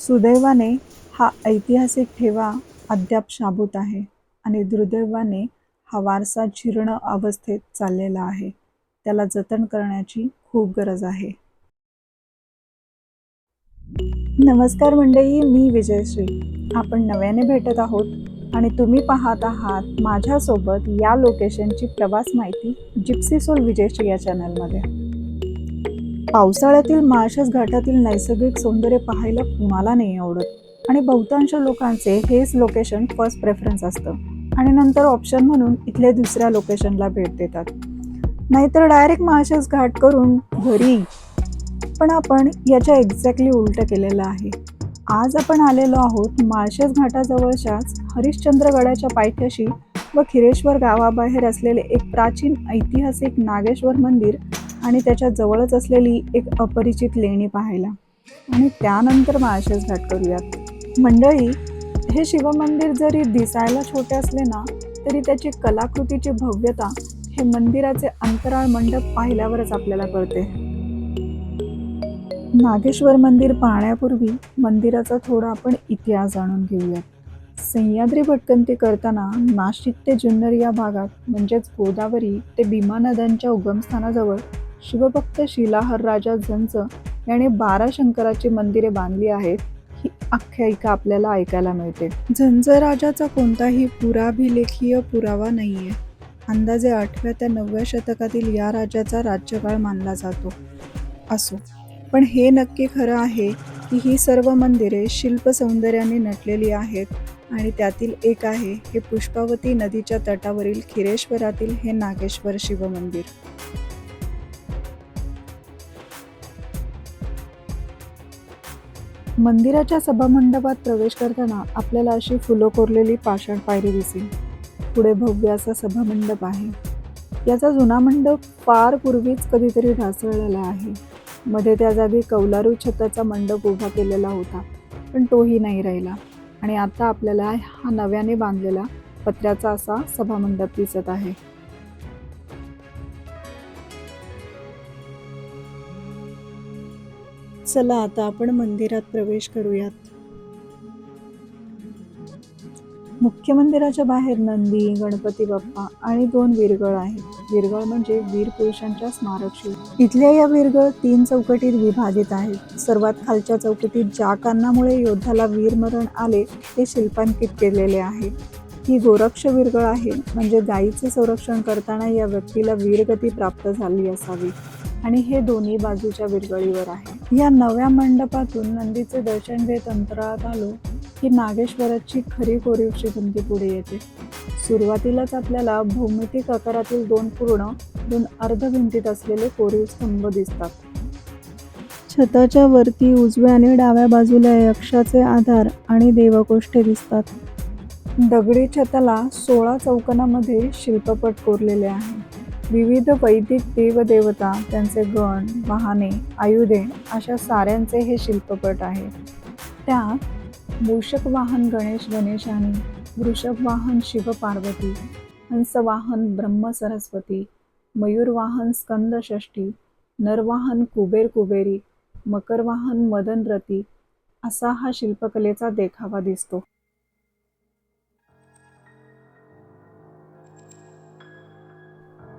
सुदैवाने हा ऐतिहासिक ठेवा अद्याप शाबूत आहे आणि दुर्दैवाने हा वारसा जीर्ण अवस्थेत चाललेला आहे. त्याला जतन करण्याची खूप गरज आहे. नमस्कार मंडळी मी विजयश्री. आपण नव्याने भेटत आहोत आणि तुम्ही पाहत आहात माझ्यासोबत या लोकेशनची प्रवास माहिती जिप्सी सोल विजयश्री या चॅनलमध्ये पावसाळ्यातील माळशेज घाटातील नैसर्गिक सौंदर्य पाहायला कुणाला नाही आवडत. आणि बहुतांश लोकांचे हेच लोकेशन फर्स्ट प्रेफरन्स असतं. आणि नंतर ऑप्शन म्हणून इथल्या दुसऱ्या लोकेशनला भेट देतात. नाहीतर डायरेक्ट माळशेज घाट करून घरी. पण आपण याच्या एक्झॅक्टली उलटं केलेलं आहे. आज आपण आलेलो आहोत माळशेज घाटाजवळच्याच हरिश्चंद्रगडाच्या पायथ्याशी व खिरेश्वर गावाबाहेर असलेले एक प्राचीन ऐतिहासिक नागेश्वर मंदिर आणि त्याच्या जवळच असलेली एक अपरिचित लेणी पाहायला. आणि त्यानंतर माळशेज घाट करूयात. मंडळी हे शिवमंदिर जरी दिसायला छोटे असले ना तरी त्याची कलाकृतीची भव्यता हे मंदिराचे अंतराळ मंडप पाहिल्यावरच आपल्याला कळते. नागेश्वर मंदिर पाहण्यापूर्वी मंदिराचा थोडा आपण इतिहास जाणून घेऊयात. सह्याद्री भटकंती करताना नाशिक ते जुन्नर या भागात म्हणजेच गोदावरी ते भीमा नद्यांच्या उगमस्थानाजवळ शिवभक्त शिलाहर राजा झंच याने बारा शंकराची मंदिरे बांधली आहेत ही आख्यायिका आपल्याला ऐकायला मिळते. झंज राजाचा कोणताही पुराभिलेखीय पुरावा नाहीये. अंदाजे आठव्या त्या नवव्या शतकातील या राजाचा राज्यकाळ मानला जातो असो. पण हे नक्की खरं आहे की ही सर्व मंदिरे शिल्प सौंदर्याने नटलेली आहेत आणि त्यातील एक आहे हे पुष्पावती नदीच्या तटावरील खिरेश्वरातील हे नागेश्वर शिवमंदिर. मंदिराच्या सभामंडपात प्रवेश करताना आपल्याला अशी फुलं कोरलेली पाषाण पायरी दिसेल. पुढे भव्य असा सभामंडप आहे. याचा जुना मंडप फार पूर्वीच कधीतरी ढासळलेला आहे. मध्ये त्या जागी कौलारू छताचा मंडप उभा केलेला होता पण तोही नाही राहिला. आणि आता आपल्याला हा नव्याने बांधलेला पत्र्याचा असा सभामंडप दिसत आहे. चला आता आपण मंदिरात प्रवेश करूयात. मुख्य मंदिराच्या बाहेर नंदी गणपती बाप्पा आणि दोन वीरगळ आहेत. विरगळ म्हणजे वीर पुरुषांच्या स्मारकशी इथल्या या वीरगळ तीन चौकटीत विभाजित आहेत. सर्वात खालच्या चौकटीत ज्या कारणामुळे योद्धाला वीरमरण आले ते शिल्पांकित केलेले आहे. ही गोरक्ष विरगळ आहे म्हणजे गायीचे संरक्षण करताना या व्यक्तीला वीरगती प्राप्त झाली असावी. आणि हे दोन्ही बाजूच्या विरगळीवर आहे. या नव्या मंडपातून नंदीचे दर्शन घेत अंतराळात आलो की नागेश्वराची खरी कोरीवची श्रीगंधी पुढे येते. सुरुवातीलाच आपल्याला भौमितिक आकारातील दोन पूर्ण दोन अर्ध भिंतीत असलेले कोरीव स्तंभ दिसतात. छताच्या वरती उजव्या आणि डाव्या बाजूला यक्षाचे आधार आणि देवकोष्ठे दिसतात. दगडी छताला सोळा चौकनामध्ये शिल्पपट कोरलेले आहे विविध वैदिक देवदेवता त्यांचे गण वाहने आयुधे अशा साऱ्यांचे हे शिल्पपट आहे. त्यात मूषक वाहन गणेश गणेशानी वृषभ वाहन शिव पार्वती हंसवाहन ब्रह्म सरस्वती मयूरवाहन स्कंद षष्ठी नरवाहन कुबेर कुबेरी मकरवाहन मदन रती असा हा शिल्पकलेचा देखावा दिसतो.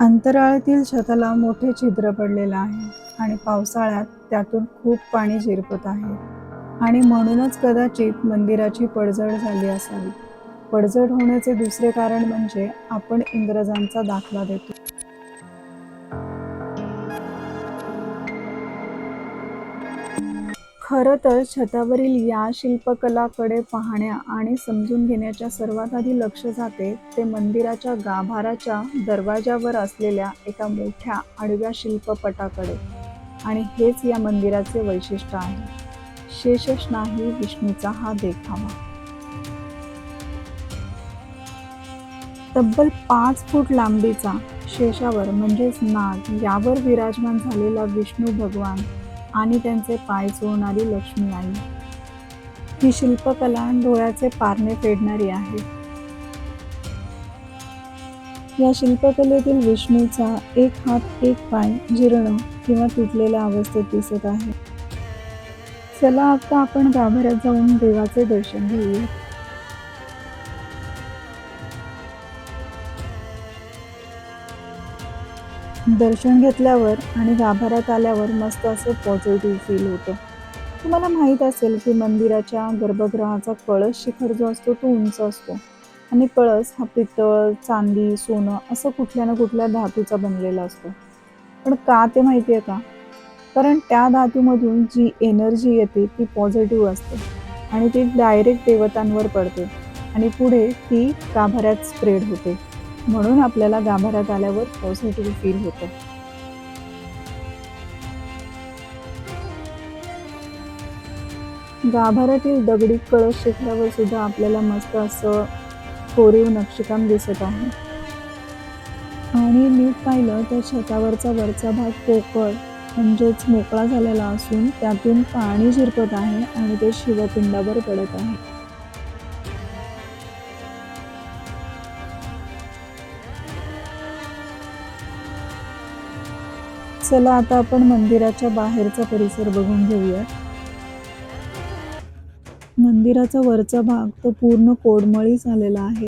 अंतराळातील छताला मोठे छिद्र पडलेलं आहे आणि पावसाळ्यात त्यातून खूप पाणी झिरपत आहे. आणि म्हणूनच कदाचित मंदिराची पडझड झाली असावी. पडझड होण्याचे दुसरे कारण म्हणजे आपण इंग्रजांचा दाखला देतो. खरं तर छतावरील या शिल्पकलाकडे पाहण्या आणि समजून घेण्याच्या सर्वात आधी लक्ष जाते ते मंदिराच्या गाभाराच्या दरवाजावर असलेल्या एका मोठ्या आडव्या शिल्पपटाकडे. आणि हेच या मंदिराचे वैशिष्ट्य आहे. शेषस्नाही विष्णूचा हा देखावा. तब्बल पाच फूट लांबीचा शेषावर म्हणजेच नाग यावर विराजमान झालेला विष्णू भगवान आणि त्यांचे पाय चोळणारी लक्ष्मी आई. ही शिल्पकला डोळ्याचे पारणे फेडणारी आहे. या शिल्पकलेतील विष्णूचा एक हात एक पाय जीर्ण किंवा तुटलेल्या अवस्थेत दिसत आहे. चला आता आपण गाभाऱ्यात जाऊन देवाचे दर्शन घेऊया. दर्शन घेतल्यावर आणि गाभाऱ्यात आल्यावर मस्त असं पॉझिटिव्ह फील होतं. तुम्हाला माहीत असेल की मंदिराच्या गर्भगृहाचा कळस शिखर जो असतो तो उंच असतो. आणि कळस हा पितळ चांदी सोनं असं कुठल्या ना कुठल्या धातूचा बनलेला असतो. पण का ते माहिती आहे का? कारण त्या धातूमधून जी एनर्जी येते ती पॉझिटिव्ह असते. आणि ती डायरेक्ट देवतांवर पडते. आणि पुढे ती गाभाऱ्यात स्प्रेड होते. म्हणून आपल्याला गाभाऱ्यात आल्यावर पॉझिटिव्ह फील होतं. गाभाऱ्यातील दगडी कळस शिखरावर सुद्धा आपल्याला मस्त असं कोरीव नक्षीकाम दिसत आहे. आणि मी पाहिलं तर छतावरचा वरचा भाग पोकळ म्हणजेच मोकळा झालेला असून त्यातून पाणी झिरपत आहे आणि ते शिवपिंडावर पडत आहे. चला आता आपण मंदिराच्या बाहेरचा परिसर बघून घेऊया. मंदिराचा वरचा भाग तो पूर्ण कोडमळी झालेला आहे.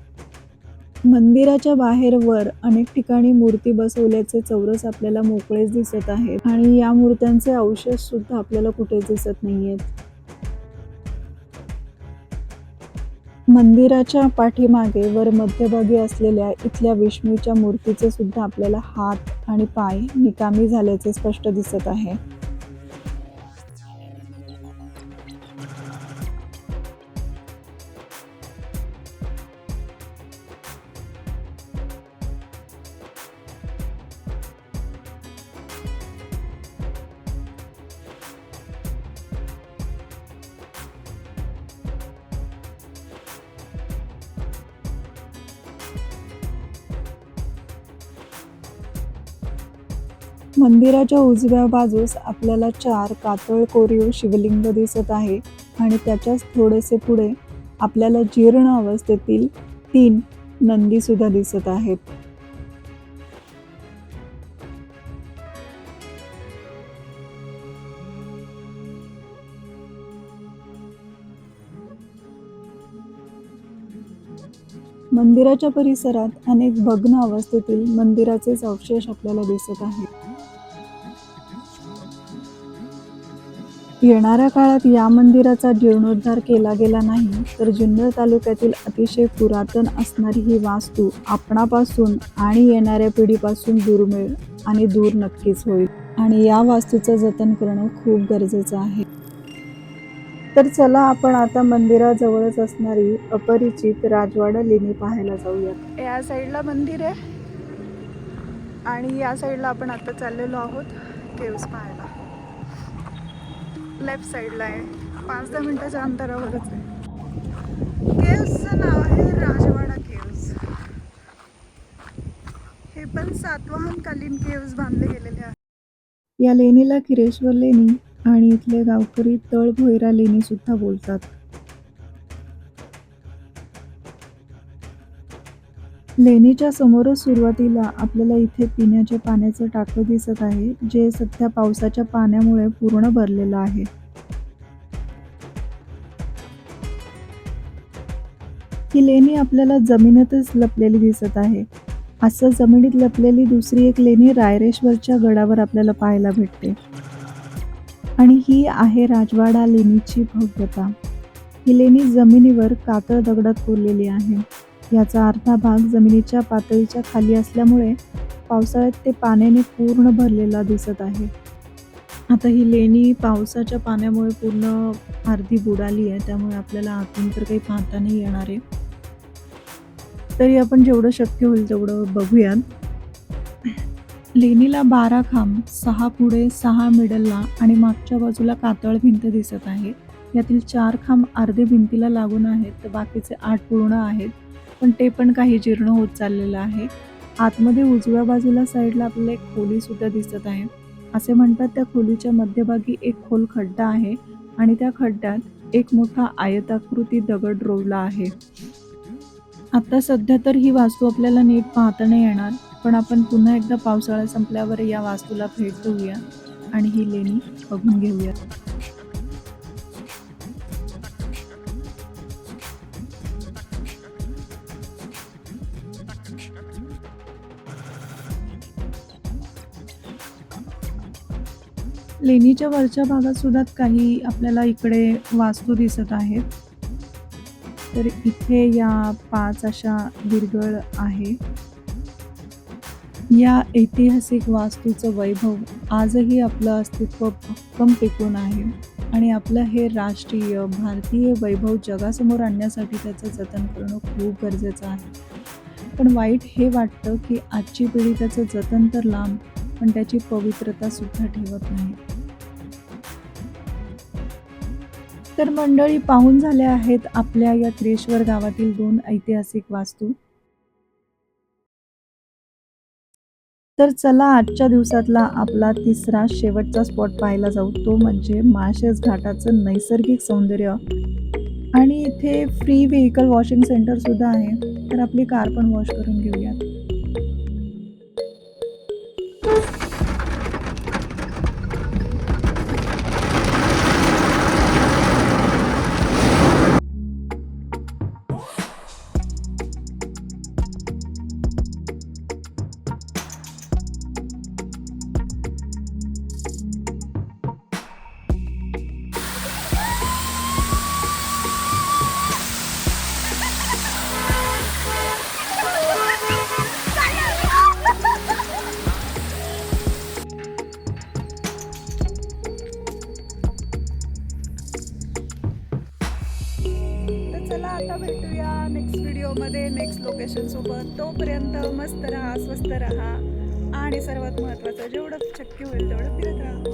मंदिराच्या बाहेर वर अनेक ठिकाणी मूर्ती बसवल्याचे चौरस आपल्याला मोकळेच दिसत आहेत. आणि या मूर्त्यांचे अवशेष सुद्धा आपल्याला कुठेच दिसत नाहीयेत. मंदिराच्या पाठीमागे वर मध्यभागी असलेल्या इथल्या विष्णूच्या मूर्तीचे सुद्धा आपल्याला हात आणि पाय निकामी झाल्याचे स्पष्ट दिसत आहे. मंदिराच्या उजव्या बाजूस आपल्याला चार कातळ कोरीव शिवलिंग दिसत आहे आणि त्याच्याच थोडेसे पुढे आपल्याला जीर्ण अवस्थेतील तीन नंदी सुद्धा दिसत आहेत. मंदिराच्या परिसरात अनेक भग्न अवस्थेतील मंदिराचेच अवशेष आपल्याला दिसत आहेत. येणाऱ्या काळात या मंदिराचा जीर्णोद्धार केला गेला नाही तर जुन्नर तालुक्यातील अतिशय पुरातन असणारी ही वास्तू आपणापासून आणि येणाऱ्या पिढीपासून दुर्मिळ आणि दूर नक्कीच होईल. आणि या वास्तूचं जतन करणं खूप गरजेचं आहे. तर चला आपण आता मंदिराजवळच असणारी अपरिचित राजवाडा लेणी पाहायला जाऊयात. या साईडला मंदिर आहे. आणि या साईडला आपण आता चाललेलो आहोत. केव्स पाहायला. लेफ्ट साईडला आहे. पाच दहा मिनिटाच्या अंतरावरच आहे. केव्सचं नाव आहे राजवाडा केव्स. हे पण सातवाहनकालीन केव्स बांधले गेलेले आहेत या लेणीला किरेश्वर लेणी आणि इथले गावकरी तळ भोयरा लेणी सुद्धा बोलतात. लेणीच्या समोरच सुरुवातीला आपल्याला इथे पिण्याच्या पाण्याचं टाकं दिसत आहे जे सध्या पावसाच्या पाण्यामुळे पूर्ण भरलेलं आहे. ही लेणी आपल्याला जमिनीतच लपलेली दिसत आहे. असं जमिनीत लपलेली दुसरी एक लेणी रायरेश्वरच्या गडावर आपल्याला पाहायला भेटते. आणि ही आहे राजवाडा लेणीची भव्यता. ही लेणी जमिनीवर कातळ दगडात कोरलेली आहे. याचा अर्धा भाग जमिनीच्या पातळीच्या खाली असल्यामुळे पावसाळ्यात ते पाण्याने पूर्ण भरलेला दिसत आहे. आता ही लेणी पावसाच्या पाण्यामुळे पूर्ण अर्धी बुडाली आहे त्यामुळे आपल्याला आतून तर काही पाहता नाही येणार आहे. तरी आपण जेवढं शक्य होईल तेवढं बघूयात. लेणीला बारा खांब सहा पुढे सहा मिडलला आणि मागच्या बाजूला कातळ भिंत दिसत आहे. यातील चार खांब अर्धे भिंतीला लागून आहेत तर बाकीचे आठ पूर्ण आहेत. पण ते पण काही जीर्ण होत चाललेलं आहे. आतमध्ये उजव्या बाजूला साईडला आपल्याला एक खोली सुद्धा दिसत आहे. असे म्हणतात त्या खोलीच्या मध्यभागी एक खोल खड्डा आहे आणि त्या खड्ड्यात एक मोठा आयताकृती दगड रोवला आहे. आता सध्या तर ही वास्तू आपल्याला नीट पाहता नाही येणार पण आपण पुन्हा एकदा पावसाळा संपल्यावर या वास्तूला भेट देऊया आणि ही लेणी बघून घेऊया. लेणीच्या वरच्या भागात सुद्धा काही आपल्याला इकडे वास्तू दिसत आहेत. तर इथे या पाच अशा विरगळ आहे. या ऐतिहासिक वास्तूचं वैभव आजही आपलं अस्तित्व भक्कम टिकून आहे आणि आपलं हे राष्ट्रीय भारतीय वैभव जगासमोर आणण्यासाठी त्याचं जतन करणं खूप गरजेचं आहे. पण वाईट हे वाटतं की आजची पिढी त्याचं जतन तर लांब पण त्याची पवित्रता सुद्धा ठेवत नाही. तर मंडळी पाहून झाल्या आहेत आपल्या या त्रेश्वर गावातील दोन ऐतिहासिक वास्तू. तर चला आजच्या दिवसातला आपला तिसरा शेवटचा स्पॉट पाहायला जाऊ. तो म्हणजे माळशेज घाटाचं नैसर्गिक सौंदर्य. आणि इथे फ्री व्हेकल वॉशिंग सेंटर सुद्धा आहे. तर आपली कार पण वॉश करून घेऊया. आता भेटूया नेक्स्ट व्हिडिओमध्ये नेक्स्ट लोकेशनसोबत तोपर्यंत मस्त राहा स्वस्त राहा. आणि सर्वात महत्त्वाचं जेवढं शक्य होईल तेवढं फिरत राहा.